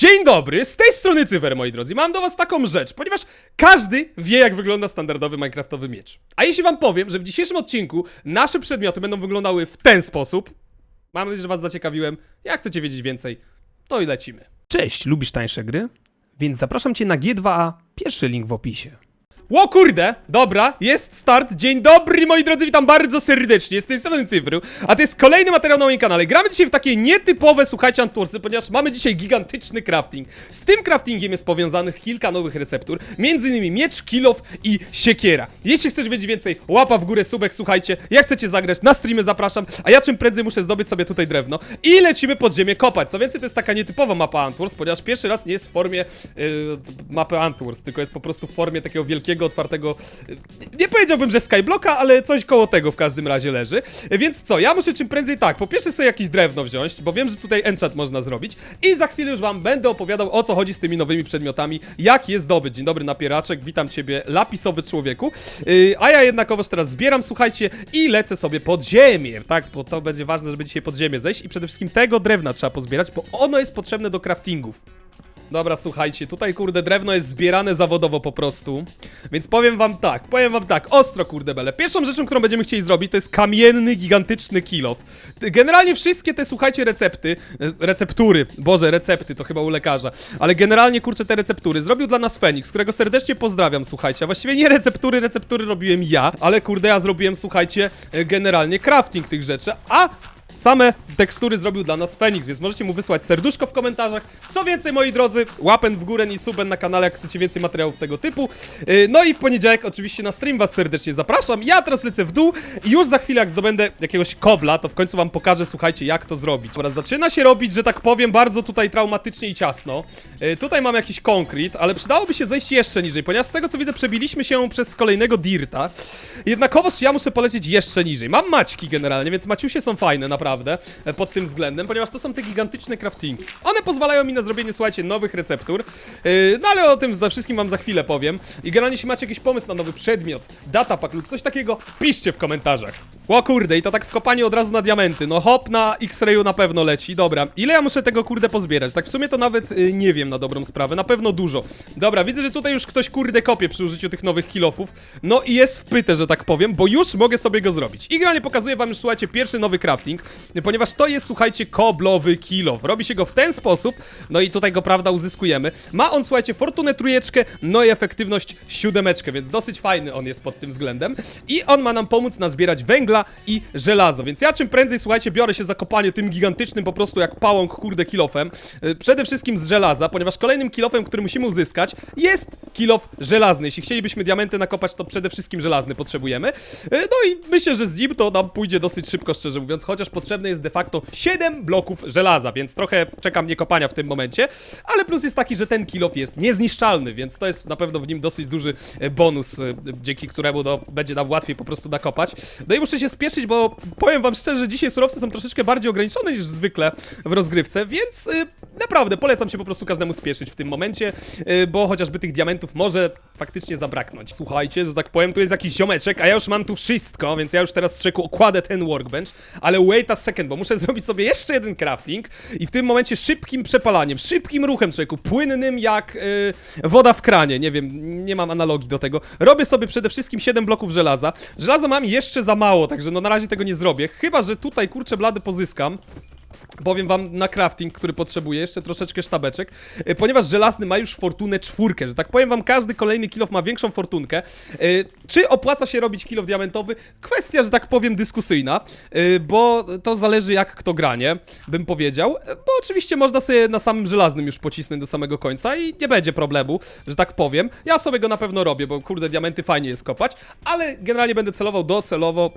Dzień dobry, z tej strony Cyfer, moi drodzy. Mam do was taką rzecz, ponieważ każdy wie, jak wygląda standardowy Minecraftowy miecz. A jeśli wam powiem, że w dzisiejszym odcinku nasze przedmioty będą wyglądały w ten sposób, mam nadzieję, że was zaciekawiłem. Jak chcecie wiedzieć więcej, to i lecimy. Cześć, lubisz tańsze gry? Więc zapraszam cię na G2A, pierwszy link w opisie. Ło kurde, dobra, jest start. Dzień dobry moi drodzy, witam bardzo serdecznie, z tej strony Cyfry, a to jest kolejny materiał na moim kanale. Gramy dzisiaj w takie nietypowe, słuchajcie, antursy, ponieważ mamy dzisiaj gigantyczny crafting. Z tym craftingiem jest powiązanych kilka nowych receptur, między innymi miecz, kilof i siekiera. Jeśli chcesz wiedzieć więcej, łapa w górę, subek, słuchajcie, jak chcecie zagrać, na streamy zapraszam, a ja czym prędzej muszę zdobyć sobie tutaj drewno i lecimy pod ziemię kopać. Co więcej, to jest taka nietypowa mapa Anturs, ponieważ pierwszy raz nie jest w formie yy, mapy Anturs, tylko jest po prostu w formie takiego wielkiego, otwartego, yy, nie powiedziałbym, że skyblocka, ale coś koło tego w każdym razie leży. Więc co, ja muszę czym prędzej tak, po pierwsze sobie jakieś drewno wziąć, bo wiem, że tutaj enchant można zrobić i za chwilę już wam będę opowiadał o co chodzi z tymi nowymi przedmiotami, jak je zdobyć. Dzień dobry napieraczek, witam ciebie lapisowy człowieku. Yy, a ja jednakowoż teraz zbieram, słuchajcie, i lecę sobie pod ziemię, tak, bo to będzie ważne, żeby dzisiaj pod ziemię zejść i przede wszystkim tego drewna trzeba pozbierać, bo ono jest potrzebne do craftingów. Dobra, słuchajcie, tutaj kurde drewno jest zbierane zawodowo po prostu. Więc powiem wam tak, powiem wam tak, ostro kurde bele. Pierwszą rzeczą, którą będziemy chcieli zrobić, to jest kamienny, gigantyczny kilof. Generalnie wszystkie te, słuchajcie, recepty, e, receptury, boże, recepty, to chyba u lekarza. Ale generalnie, kurczę, te receptury zrobił dla nas Fenix, którego serdecznie pozdrawiam, słuchajcie. A właściwie nie receptury, receptury robiłem ja, ale kurde, ja zrobiłem, słuchajcie, e, generalnie crafting tych rzeczy, a Same tekstury zrobił dla nas Fenix, więc możecie mu wysłać serduszko w komentarzach. Co więcej, moi drodzy, łapen w górę i suben na kanale, jak chcecie więcej materiałów tego typu. Yy, No i w poniedziałek oczywiście na stream was serdecznie zapraszam. Ja teraz lecę w dół i już za chwilę, jak zdobędę jakiegoś kobla, to w końcu wam pokażę, słuchajcie, jak to zrobić. Oraz zaczyna się robić, że tak powiem, bardzo tutaj traumatycznie i ciasno. Yy, Tutaj mam jakiś konkret, ale przydałoby się zejść jeszcze niżej, ponieważ z tego co widzę, przebiliśmy się przez kolejnego dirta. Jednakowoż ja muszę polecieć jeszcze niżej. Mam maćki generalnie, więc maciusie są fajne, naprawdę, e, pod tym względem, ponieważ to są te gigantyczne craftingi. One pozwalają mi na zrobienie, słuchajcie, nowych receptur, yy, no ale o tym za wszystkim wam za chwilę powiem. I generalnie, jeśli macie jakiś pomysł na nowy przedmiot, datapack lub coś takiego, piszcie w komentarzach. O kurde, i to tak w kopaniu od razu na diamenty. No hop, na X-rayu na pewno leci. Dobra, ile ja muszę tego kurde pozbierać? Tak w sumie to nawet yy, nie wiem na dobrą sprawę, na pewno dużo. Dobra, widzę, że tutaj już ktoś kurde kopie przy użyciu tych nowych kilofów. No i jest wpyte, że tak powiem, bo już mogę sobie go zrobić. I generalnie pokazuję wam już, słuchajcie, pierwszy nowy crafting, ponieważ to jest, słuchajcie, koblowy kilof. Robi się go w ten sposób, no i tutaj go, prawda, uzyskujemy. Ma on, słuchajcie, fortunę trójeczkę, no i efektywność siódemeczkę, więc dosyć fajny on jest pod tym względem. I on ma nam pomóc nazbierać węgla i żelazo, więc ja czym prędzej, słuchajcie, biorę się za kopanie tym gigantycznym, po prostu jak pałąk, kurde, kilofem. Yy, Przede wszystkim z żelaza, ponieważ kolejnym kilofem, który musimy uzyskać, jest kilof żelazny. Jeśli chcielibyśmy diamenty nakopać, to przede wszystkim żelazny potrzebujemy. Yy, No i myślę, że z nim to nam pójdzie dosyć szybko, szczerze mówiąc, chociaż potrzebne jest de facto 7 bloków żelaza, więc trochę czekam nie kopania w tym momencie, ale plus jest taki, że ten kilof jest niezniszczalny, więc to jest na pewno w nim dosyć duży e, bonus, e, dzięki któremu no, będzie nam łatwiej po prostu nakopać. No i muszę się spieszyć, bo powiem wam szczerze, że dzisiaj surowce są troszeczkę bardziej ograniczone niż zwykle w rozgrywce, więc y, naprawdę polecam się po prostu każdemu spieszyć w tym momencie, bo chociażby tych diamentów może faktycznie zabraknąć. Słuchajcie, że tak powiem, tu jest jakiś ziomeczek, a ja już mam tu wszystko, więc ja już teraz strzeku okładę ten workbench, ale wait a second, bo muszę zrobić sobie jeszcze jeden crafting i w tym momencie szybkim przepalaniem, szybkim ruchem, człowieku, płynnym jak y, woda w kranie, nie wiem, nie mam analogii do tego. Robię sobie przede wszystkim 7 bloków żelaza. Żelaza mam jeszcze za mało, także no na razie tego nie zrobię, chyba, że tutaj, kurczę blady, pozyskam. Powiem wam na crafting, który potrzebuję, jeszcze troszeczkę sztabeczek, e, ponieważ żelazny ma już fortunę czwórkę, że tak powiem wam, każdy kolejny kilof ma większą fortunkę. E, Czy opłaca się robić kilof diamentowy? Kwestia, że tak powiem, dyskusyjna, e, bo to zależy jak kto gra, nie? Bym powiedział, bo oczywiście można sobie na samym żelaznym już pocisnąć do samego końca i nie będzie problemu, że tak powiem. Ja sobie go na pewno robię, bo kurde, diamenty fajnie jest kopać, ale generalnie będę celował docelowo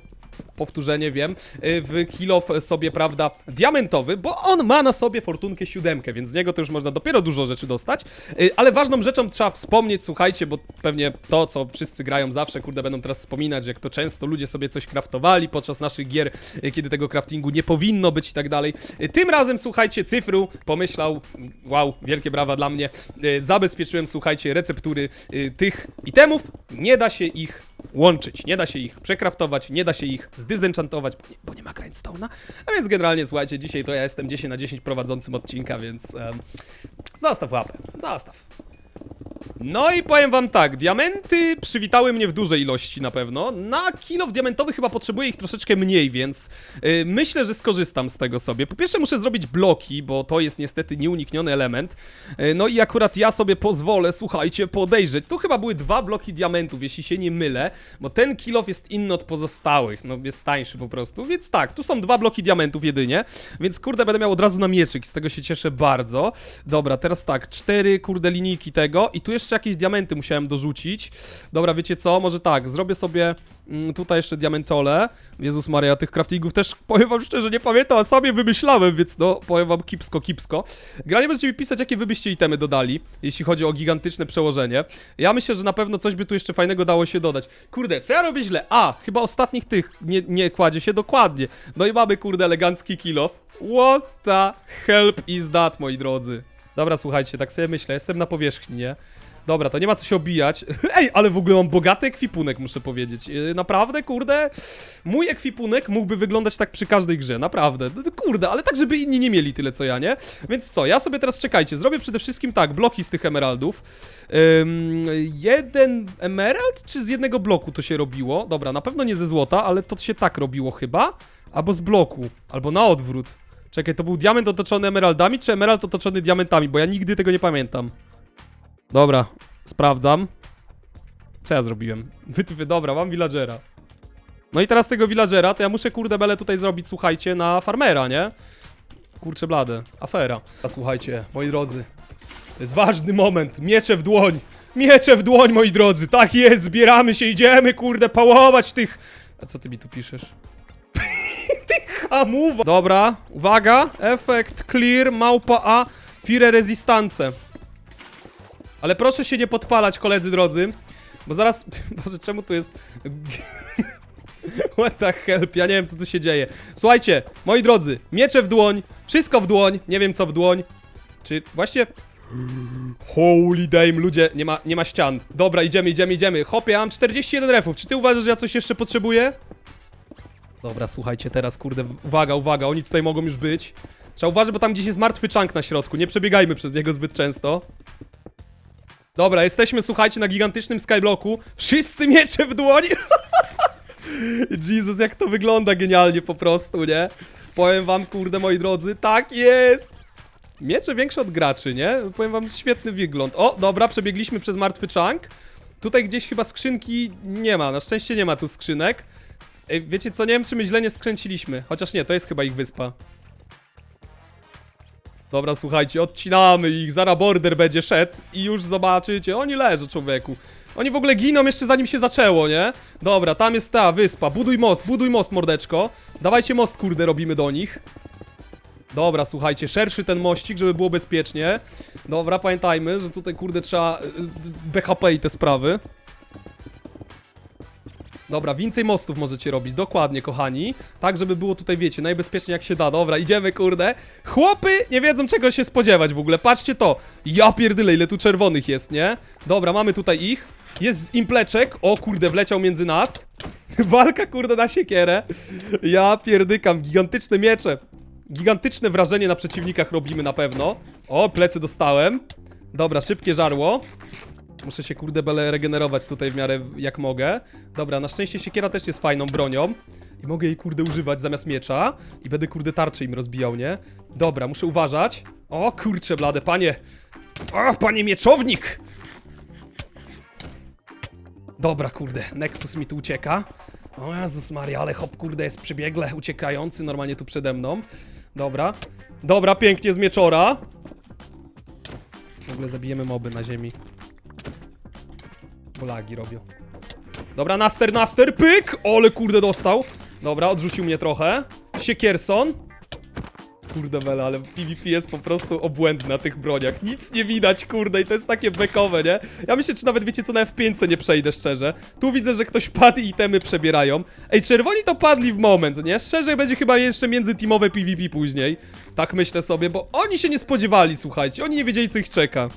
powtórzenie wiem, y, w kilof sobie, prawda, diamentowy, bo on ma na sobie fortunkę siódemkę, więc z niego to już można dopiero dużo rzeczy dostać, Y, ale ważną rzeczą trzeba wspomnieć, słuchajcie, bo pewnie to, co wszyscy grają zawsze, kurde, będą teraz wspominać, jak to często ludzie sobie coś kraftowali podczas naszych gier, y, kiedy tego craftingu nie powinno być i tak dalej. Tym razem, słuchajcie, Cyfru pomyślał, wow, wielkie brawa dla mnie, zabezpieczyłem, słuchajcie, receptury tych itemów, nie da się ich łączyć. Nie da się ich przekraftować, nie da się ich zdyzenchantować, bo nie, bo nie ma grindstone'a. A więc generalnie, słuchajcie, dzisiaj to ja jestem 10 na 10 prowadzącym odcinka, więc em, zostaw łapę, zostaw. No i powiem wam tak, diamenty przywitały mnie w dużej ilości na pewno. Na kilo diamentowy chyba potrzebuję ich troszeczkę mniej, więc y, myślę, że skorzystam z tego sobie. Po pierwsze muszę zrobić bloki, bo to jest niestety nieunikniony element. Y, no i akurat ja sobie pozwolę, słuchajcie, podejrzeć. Tu chyba były dwa bloki diamentów, jeśli się nie mylę, bo ten kilof jest inny od pozostałych, no jest tańszy po prostu. Więc tak, tu są dwa bloki diamentów jedynie, więc kurde będę miał od razu na mieczyk, z tego się cieszę bardzo. Dobra, teraz tak, cztery kurde linijki tego i tu jeszcze jakieś diamenty musiałem dorzucić. Dobra, wiecie co? Może tak, zrobię sobie mm, tutaj jeszcze diamentole. Jezus Maria, tych craftingów też powiem wam szczerze, nie pamiętam, a sobie wymyślałem, więc no, powiem wam kipsko, kipsko. Granie będziecie mi pisać, jakie wy byście itemy dodali, jeśli chodzi o gigantyczne przełożenie. Ja myślę, że na pewno coś by tu jeszcze fajnego dało się dodać. Kurde, co ja robię źle? A, chyba ostatnich tych nie, nie kładzie się dokładnie. No i mamy, kurde, elegancki kill off. What the help is that, moi drodzy? Dobra, słuchajcie, tak sobie myślę, jestem na powierzchni, nie? Dobra, to nie ma co się obijać. Ej, ale w ogóle mam bogaty ekwipunek, muszę powiedzieć. Yy, Naprawdę, kurde, mój ekwipunek mógłby wyglądać tak przy każdej grze, naprawdę. No, Kurde, ale tak, żeby inni nie mieli tyle co ja, nie? Więc co, ja sobie teraz czekajcie, zrobię przede wszystkim tak, bloki z tych emeraldów. Jeden emerald, czy z jednego bloku to się robiło? Dobra, na pewno nie ze złota, ale to się tak robiło chyba. Albo z bloku, albo na odwrót. Czekaj, to był diament otoczony emeraldami, czy emerald otoczony diamentami? Bo ja nigdy tego nie pamiętam. Dobra, sprawdzam. Co ja zrobiłem? Wytwy, dobra, mam villagera. No i teraz tego villagera, to ja muszę kurde bele tutaj zrobić, słuchajcie, na farmera, nie? Kurczę blade, afera. A słuchajcie, moi drodzy, to jest ważny moment, miecze w dłoń. Miecze w dłoń, moi drodzy, tak jest, zbieramy się, idziemy, kurde, pałować tych... A co ty mi tu piszesz? ty hamuwa! Dobra, uwaga, efekt clear, małpa A, fire resistance. Ale proszę się nie podpalać, koledzy drodzy, bo zaraz... Boże, czemu tu jest... What the help, ja nie wiem co tu się dzieje. Słuchajcie, moi drodzy, miecze w dłoń, wszystko w dłoń, nie wiem co w dłoń. Czy właśnie... Holy damn, ludzie, nie ma, nie ma ścian. Dobra, idziemy, idziemy, idziemy. Hopie, mam 41 refów. Czy ty uważasz, że ja coś jeszcze potrzebuję? Dobra, słuchajcie, teraz kurde, uwaga, uwaga, oni tutaj mogą już być. Trzeba uważać, bo tam gdzieś jest martwy czank na środku, nie przebiegajmy przez niego zbyt często. Dobra, jesteśmy, słuchajcie, na gigantycznym skyblocku. Wszyscy miecze w dłoni. Jezus, jak to wygląda genialnie po prostu, nie? Powiem wam, kurde, moi drodzy, tak jest! Miecze większe od graczy, nie? Powiem wam, świetny wygląd. O, dobra, przebiegliśmy przez martwy czank. Tutaj gdzieś chyba skrzynki nie ma, na szczęście nie ma tu skrzynek. Ej, wiecie co, nie wiem, czy my źle nie skręciliśmy. Chociaż nie, to jest chyba ich wyspa. Dobra, słuchajcie, odcinamy ich, zara border będzie szedł i już zobaczycie, oni leżą, człowieku. Oni w ogóle giną jeszcze zanim się zaczęło, nie? Dobra, tam jest ta wyspa, buduj most, buduj most, mordeczko. Dawajcie most, kurde, robimy do nich. Dobra, słuchajcie, szerszy ten mościk, żeby było bezpiecznie. Dobra, pamiętajmy, że tutaj, kurde, trzeba y, y, BHP i te sprawy. Dobra, więcej mostów możecie robić, dokładnie, kochani. Tak, żeby było tutaj, wiecie, najbezpieczniej jak się da. Dobra, idziemy, kurde. Chłopy nie wiedzą, czego się spodziewać w ogóle. Patrzcie to. Ja pierdyle, ile tu czerwonych jest, nie? Dobra, mamy tutaj ich. Jest impleczek. O, kurde, wleciał między nas. Walka, kurde, na siekierę. Ja pierdykam, gigantyczne miecze. Gigantyczne wrażenie na przeciwnikach robimy na pewno. O, plecy dostałem. Dobra, szybkie żarło. Muszę się kurde bele regenerować tutaj w miarę jak mogę. Dobra, na szczęście siekiera też jest fajną bronią. I mogę jej kurde używać zamiast miecza. I będę kurde tarczy im rozbijał, nie? Dobra, muszę uważać. O kurcze blade, panie. O, panie mieczownik! Dobra, kurde, Nexus mi tu ucieka. O Jezus Maria, ale hop, kurde, jest przebiegle uciekający normalnie tu przede mną. Dobra. Dobra, pięknie z mieczora. W ogóle zabijemy moby na ziemi. Lagi robią. Dobra, Naster, Naster, pyk! Ole, kurde, dostał. Dobra, odrzucił mnie trochę. Siekierson. Kurde wele, ale PvP jest po prostu obłędny na tych broniach. Nic nie widać, kurde, i to jest takie bekowe, nie? Ja myślę, czy nawet wiecie co, na F5 nie przejdę, szczerze. Tu widzę, że ktoś padł i itemy przebierają. Ej, czerwoni to padli w moment, nie? Szczerze, będzie chyba jeszcze międzyteamowe PvP później. Tak myślę sobie, bo oni się nie spodziewali, słuchajcie. Oni nie wiedzieli, co ich czeka.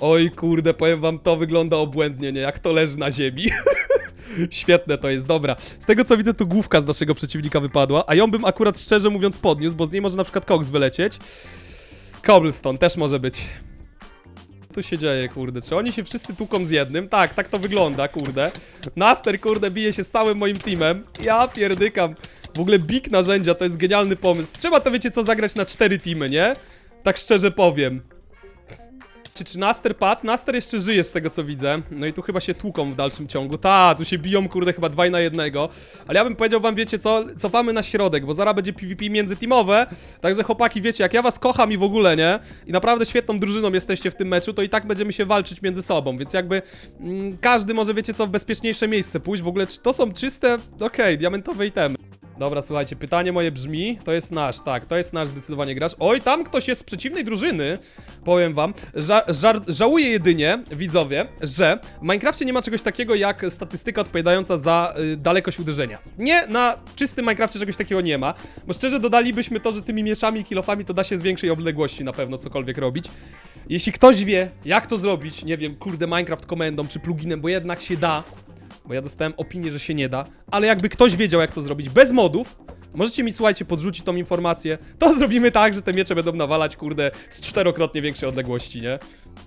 Oj kurde, powiem wam, to wygląda obłędnie, nie? Jak to leży na ziemi. Świetne to jest, dobra. Z tego co widzę, to główka z naszego przeciwnika wypadła, a ją bym akurat szczerze mówiąc podniósł, bo z niej może na przykład koks wylecieć. Cobblestone też może być. Tu się dzieje, kurde? Czy oni się wszyscy tłuką z jednym? Tak, tak to wygląda, kurde. Naster, kurde, bije się z całym moim teamem. Ja pierdykam. W ogóle big narzędzia to jest genialny pomysł. Trzeba to, wiecie co, zagrać na cztery teamy, nie? Tak szczerze powiem. Czy, czy Naster padł? Naster jeszcze żyje z tego co widzę. No i tu chyba się tłuką w dalszym ciągu. Ta, tu się biją, kurde, chyba dwaj na jednego. Ale ja bym powiedział wam, wiecie co, cofamy na środek, bo zaraz będzie PvP międzyteamowe. Także chłopaki, wiecie, jak ja was kocham i w ogóle, nie? I naprawdę świetną drużyną jesteście w tym meczu, to i tak będziemy się walczyć między sobą. Więc jakby mm, każdy może, wiecie co, w bezpieczniejsze miejsce pójść. W ogóle, czy to są czyste, okej, diamentowe itemy. Dobra, słuchajcie, pytanie moje brzmi, to jest nasz, tak, to jest nasz zdecydowanie gracz. Oj, tam ktoś jest z przeciwnej drużyny, powiem wam. Ża żałuję jedynie, widzowie, że w Minecrafcie nie ma czegoś takiego jak statystyka odpowiadająca za y, dalekość uderzenia. Nie, na czystym Minecrafcie czegoś takiego nie ma, bo szczerze dodalibyśmy to, że tymi mieszami i kilofami to da się z większej odległości na pewno cokolwiek robić. Jeśli ktoś wie, jak to zrobić, nie wiem, kurde, Minecraft komendą czy pluginem, bo jednak się da, bo ja dostałem opinię, że się nie da, ale jakby ktoś wiedział, jak to zrobić bez modów, możecie mi, słuchajcie, podrzucić tą informację, to zrobimy tak, że te miecze będą nawalać, kurde, z czterokrotnie większej odległości, nie?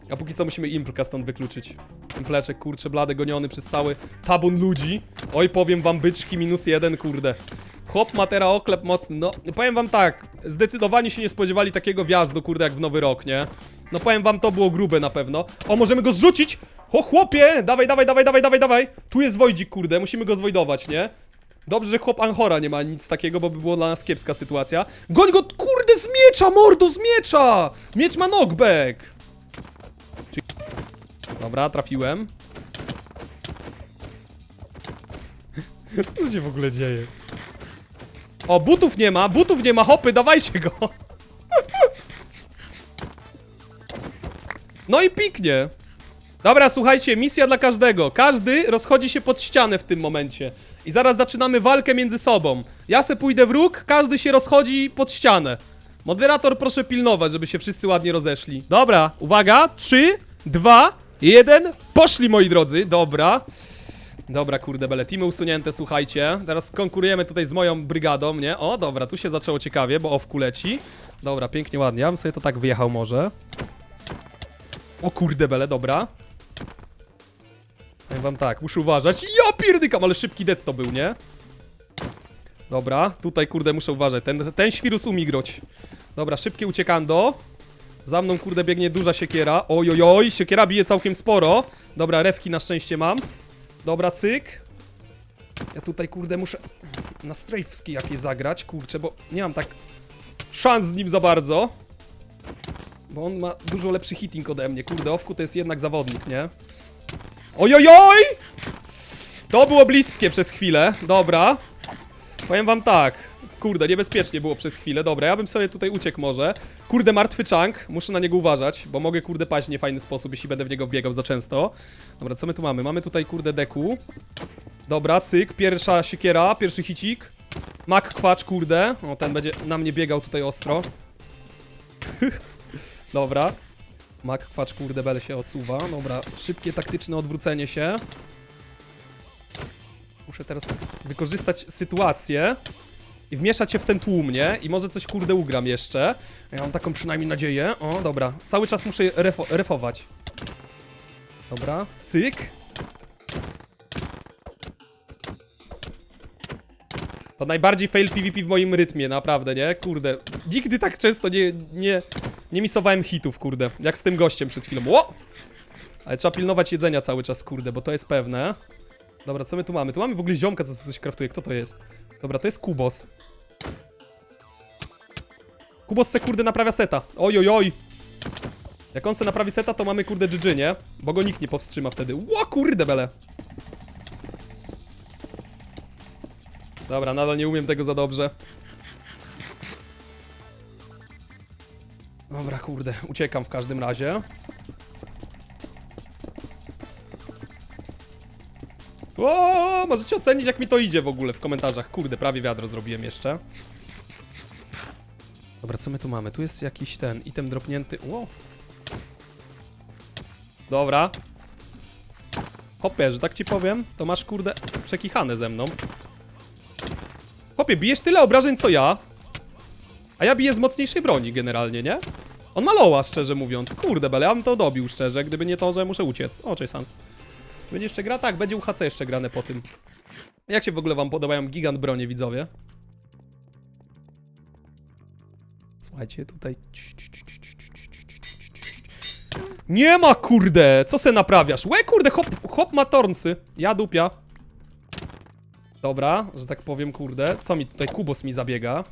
A póki co musimy Implka stąd wykluczyć. Impleczek, kurczę, blady, goniony przez cały tabun ludzi. Oj, powiem wam, byczki, minus jeden, kurde. Chłop matera oklep mocny, no, powiem wam tak, zdecydowanie się nie spodziewali takiego wjazdu, kurde, jak w Nowy Rok, nie? No powiem wam, to było grube na pewno. O, możemy go zrzucić! O, chłopie! Dawaj, dawaj, dawaj, dawaj, dawaj, dawaj! Tu jest Wojdzik, kurde, musimy go zwojdować, nie? Dobrze, że chłop Anchora nie ma nic takiego, bo by była dla nas kiepska sytuacja. Goń go, kurde, z miecza, mordo, z miecza! Miecz ma knockback! Czy- Dobra, trafiłem. Co się w ogóle dzieje? O, butów nie ma, butów nie ma, hopy, dawajcie go! No i piknie. Dobra, słuchajcie, misja dla każdego. Każdy rozchodzi się pod ścianę w tym momencie. I zaraz zaczynamy walkę między sobą. Ja se pójdę w róg, każdy się rozchodzi pod ścianę. Moderator proszę pilnować, żeby się wszyscy ładnie rozeszli. Dobra, uwaga, 3, 2, 1, poszli moi drodzy, dobra. Dobra, kurde bele, teamy usunięte, słuchajcie. Teraz konkurujemy tutaj z moją brygadą, nie? O, dobra, tu się zaczęło ciekawie, bo owku leci. Dobra, pięknie, ładnie, ja bym sobie to tak wyjechał może. O kurde bele, dobra. Powiem wam tak, muszę uważać. Ja pierdykam, ale szybki dead to był, nie? Dobra, tutaj kurde muszę uważać. Ten, ten świrus umigroć. Dobra, szybkie uciekando. Za mną kurde biegnie duża siekiera. Oj, oj, oj, siekiera bije całkiem sporo. Dobra, rewki na szczęście mam. Dobra, cyk. Ja tutaj kurde muszę na strajfski jakieś zagrać, kurczę, bo nie mam tak szans z nim za bardzo. Bo on ma dużo lepszy hitting ode mnie. Kurde, Owku to jest jednak zawodnik, nie? Ojojoj! To było bliskie przez chwilę. Dobra. Powiem wam tak. Kurde, niebezpiecznie było przez chwilę. Dobra, ja bym sobie tutaj uciekł może. Kurde, martwy chunk. Muszę na niego uważać, bo mogę kurde paść w niefajny sposób, jeśli będę w niego wbiegał za często. Dobra, co my tu mamy? Mamy tutaj kurde deku. Dobra, cyk. Pierwsza siekiera, pierwszy hicik. Mak kwacz, kurde. O, ten będzie na mnie biegał tutaj ostro. Dobra. Mak kwacz, kurde, się odsuwa. Dobra, szybkie, taktyczne odwrócenie się. Muszę teraz wykorzystać sytuację i wmieszać się w ten tłum, nie? I może coś, kurde, ugram jeszcze. Ja mam taką przynajmniej nadzieję. O, dobra. Cały czas muszę refo refować. Dobra, cyk. To najbardziej fail PvP w moim rytmie, naprawdę, nie? Kurde. Nigdy tak często nie, nie, nie misowałem hitów, kurde. Jak z tym gościem przed chwilą. Ło! Ale trzeba pilnować jedzenia cały czas, kurde, bo to jest pewne. Dobra, co my tu mamy? Tu mamy w ogóle ziomka, co coś kraftuje. Kto to jest? Dobra, to jest Kubos. Kubos se, kurde, naprawia seta. Oj, oj, oj. Jak on se naprawi seta, to mamy, kurde, GG, nie? Bo go nikt nie powstrzyma wtedy. Ło, kurde, bele. Dobra, nadal nie umiem tego za dobrze. Dobra, kurde, uciekam w każdym razie. O, możecie ocenić jak mi to idzie w ogóle w komentarzach. Kurde, prawie wiadro zrobiłem jeszcze. Dobra, co my tu mamy? Tu jest jakiś ten item dropnięty. Ło. Dobra. Hopie, że tak ci powiem, to masz kurde przekichane ze mną. Hopie, bijesz tyle obrażeń co ja. A ja biję z mocniejszej broni generalnie, nie? On ma loła, szczerze mówiąc. Kurde, bele, ja bym to dobił, szczerze, gdyby nie to, że muszę uciec. O, cześć Sans. Będzie jeszcze gra? Tak, będzie UHC jeszcze grane po tym. Jak się w ogóle wam podobają gigant bronie, widzowie? Słuchajcie, tutaj... Nie ma, kurde! Co se naprawiasz? Łe, kurde, hop, hop ma tornsy. Ja dupia. Dobra, że tak powiem, kurde. Co mi tutaj? Kubos mi zabiega.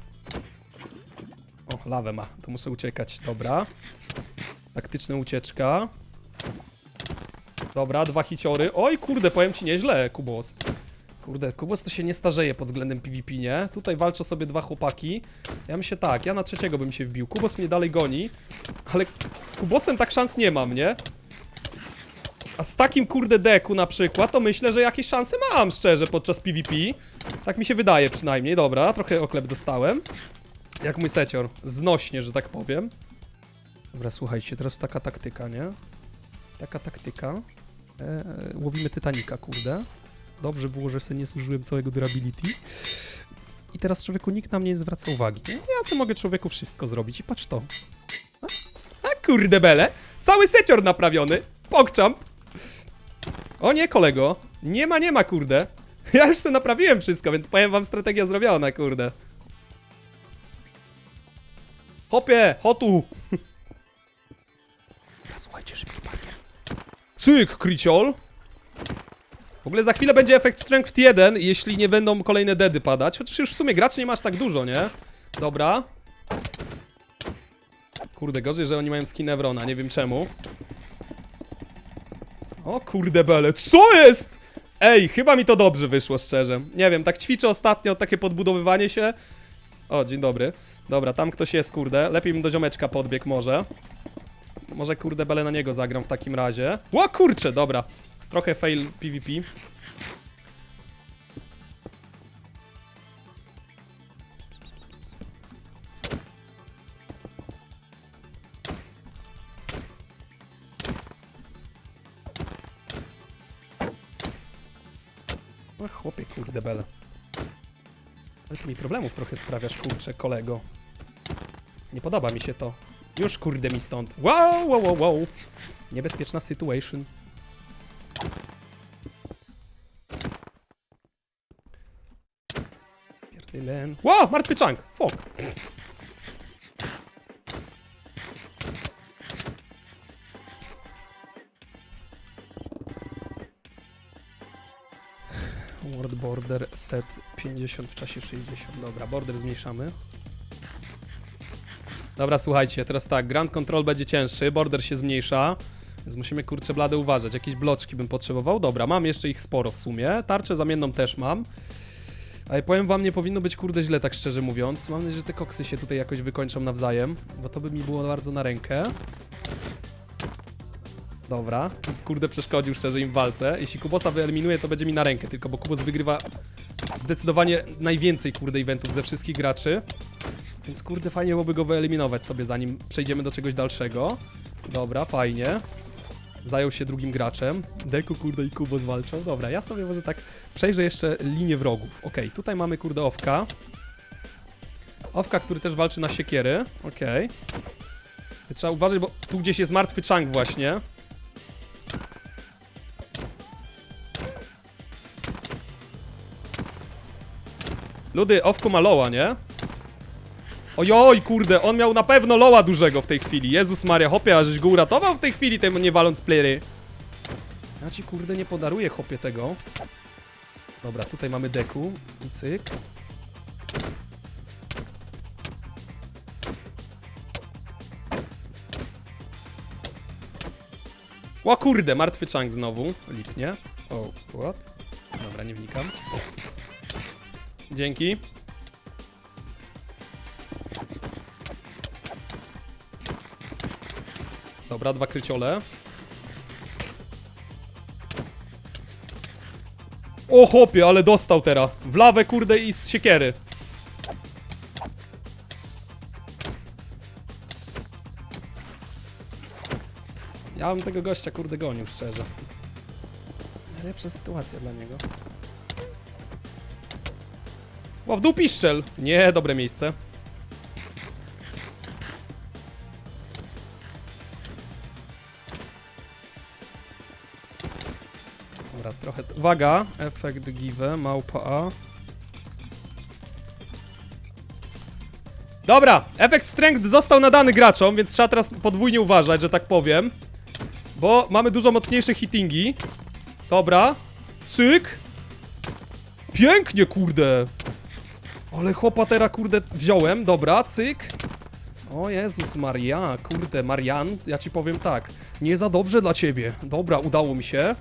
O, lawę ma. To muszę uciekać. Dobra. Taktyczna ucieczka. Dobra, dwa hiciory. Oj, kurde, powiem ci nieźle, Kubos. Kurde, Kubos to się nie starzeje pod względem PvP, nie? Tutaj walczą sobie dwa chłopaki. Ja myślę tak, ja na trzeciego bym się wbił. Kubos mnie dalej goni, ale Kubosem tak szans nie mam, nie? A z takim kurde deku na przykład, to myślę, że jakieś szanse mam, szczerze, podczas PvP. Tak mi się wydaje przynajmniej. Dobra, trochę oklep dostałem. Jak mój secior. Znośnie, że tak powiem. Dobra, słuchajcie, teraz taka taktyka, nie? Taka taktyka. E, łowimy Titanika, kurde. Dobrze było, że sobie nie zużyłem całego durability. I teraz człowieku nikt na mnie nie zwraca uwagi. Ja sobie mogę człowieku wszystko zrobić i patrz to. A, a kurde bele! Cały secior naprawiony! Pokczamp! O nie, kolego. Nie ma, nie ma, kurde. Ja już sobie naprawiłem wszystko, więc powiem wam strategia zrobiona, kurde. Hopie, hotu! Słuchajcie, szybki parkier. Cyk, kriciol. W ogóle za chwilę będzie efekt Strength 1, jeśli nie będą kolejne dedy padać. Chociaż już w sumie graczy nie masz tak dużo, nie? Dobra. Kurde, gorzej, że oni mają skin Evrona, nie wiem czemu. O kurde bele, co jest? Ej, chyba mi to dobrze wyszło, szczerze. Nie wiem, tak ćwiczę ostatnio takie podbudowywanie się. O, dzień dobry. Dobra, tam ktoś jest, kurde. Lepiej bym do ziomeczka podbiegł może. Może kurde bele na niego zagram w takim razie. Ło kurcze, dobra. Trochę fail PvP. O chłopie, kurde bele. Ale ty mi problemów trochę sprawiasz, kurczę, kolego. Nie podoba mi się to. Już kurde mi stąd. Wow, wow, wow, wow. Niebezpieczna situation. Pierdylen. Wow, martwy chunk. Fuck. Border set 50 w czasie 60. Dobra, border zmniejszamy. Dobra, słuchajcie, teraz tak, Grand Control będzie cięższy, border się zmniejsza, więc musimy kurczę blade uważać. Jakieś bloczki bym potrzebował. Dobra, mam jeszcze ich sporo w sumie. Tarczę zamienną też mam. Ale powiem wam, nie powinno być kurde źle, tak szczerze mówiąc. Mam nadzieję, że te koksy się tutaj jakoś wykończą nawzajem, bo to by mi było bardzo na rękę. Dobra, kurde przeszkodził szczerze im w walce. Jeśli Kubosa wyeliminuje, to będzie mi na rękę, tylko bo Kubos wygrywa zdecydowanie najwięcej kurde eventów ze wszystkich graczy. Więc kurde fajnie byłoby go wyeliminować sobie zanim przejdziemy do czegoś dalszego. Dobra, fajnie. Zajął się drugim graczem. Deku kurde i Kubos walczą. Dobra, ja sobie może tak przejrzę jeszcze linię wrogów. Okej, tutaj mamy kurde Owka. Owka, który też walczy na siekiery. Okej. Trzeba uważać, bo tu gdzieś jest martwy Chang właśnie. Ludy, Owku ma loła, nie? Ojoj, kurde, on miał na pewno loła dużego w tej chwili. Jezus Maria, hopie, a żeś go uratował w tej chwili, temu nie waląc plery. Ja ci kurde nie podaruję, hopie, tego. Dobra, tutaj mamy deku i cyk. O kurde, martwy chunk znowu. Lipnie. O, what? Dobra, nie wnikam. Dzięki. Dobra, dwa kryciole. O ale dostał teraz. W lawę kurde i z siekiery. Ja bym tego gościa kurde gonił, szczerze. Najlepsza sytuacja dla niego. O, w dół piszczel! Nie, dobre miejsce. Dobra, trochę... Uwaga! Efekt give, małpa A. Dobra, efekt strength został nadany graczom, więc trzeba teraz podwójnie uważać, że tak powiem. Bo mamy dużo mocniejsze hittingi. Dobra. Cyk. Pięknie, kurde. Ale chłopa teraz, kurde, wziąłem. Dobra, cyk. O Jezus Maria, kurde, Marian, ja ci powiem tak. Nie za dobrze dla ciebie. Dobra, udało mi się.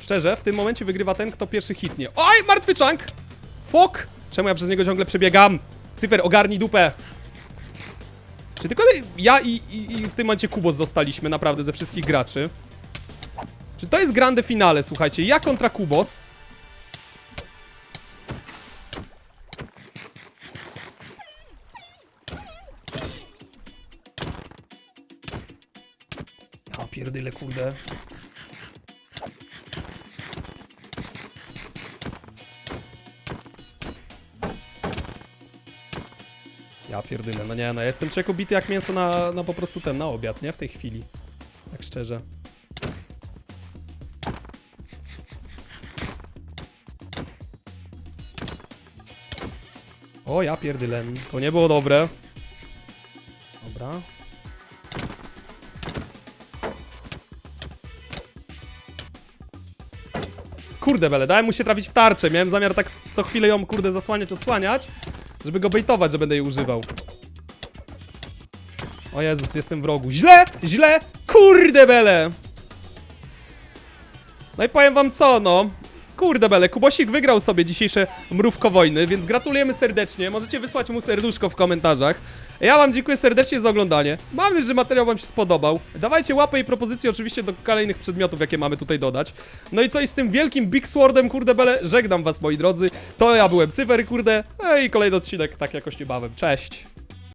Szczerze, w tym momencie wygrywa ten, kto pierwszy hitnie. Oj, martwy czank! Fok! Czemu ja przez niego ciągle przebiegam? Cyfer, ogarnij dupę. Czy tylko ja i, i, i w tym momencie Kubos zostaliśmy naprawdę ze wszystkich graczy? Czy to jest grande finale, słuchajcie? Ja kontra Kubos. Pierdyle, kurde. Ja pierdyle, no nie, no jestem człowieku bity jak mięso na, na po prostu ten, na obiad, nie? W tej chwili. Tak szczerze. O, ja pierdyle, to nie było dobre. Kurde bele, dałem mu się trafić w tarczę. Miałem zamiar tak co chwilę ją kurde zasłaniać, odsłaniać, żeby go bejtować, że będę jej używał. O Jezus, jestem w rogu. Źle! Źle! Kurde bele! No i powiem wam co, no. Kurde bele, Kubosik wygrał sobie dzisiejsze mrówko wojny, więc gratulujemy serdecznie. Możecie wysłać mu serduszko w komentarzach. Ja wam dziękuję serdecznie za oglądanie. Mam nadzieję, że materiał wam się spodobał. Dawajcie łapę i propozycje oczywiście do kolejnych przedmiotów, jakie mamy tutaj dodać. No i co i z tym wielkim Big Swordem, kurde bele, żegnam was moi drodzy. To ja byłem Cyfer, kurde. No i kolejny odcinek tak jakoś niebawem. Cześć!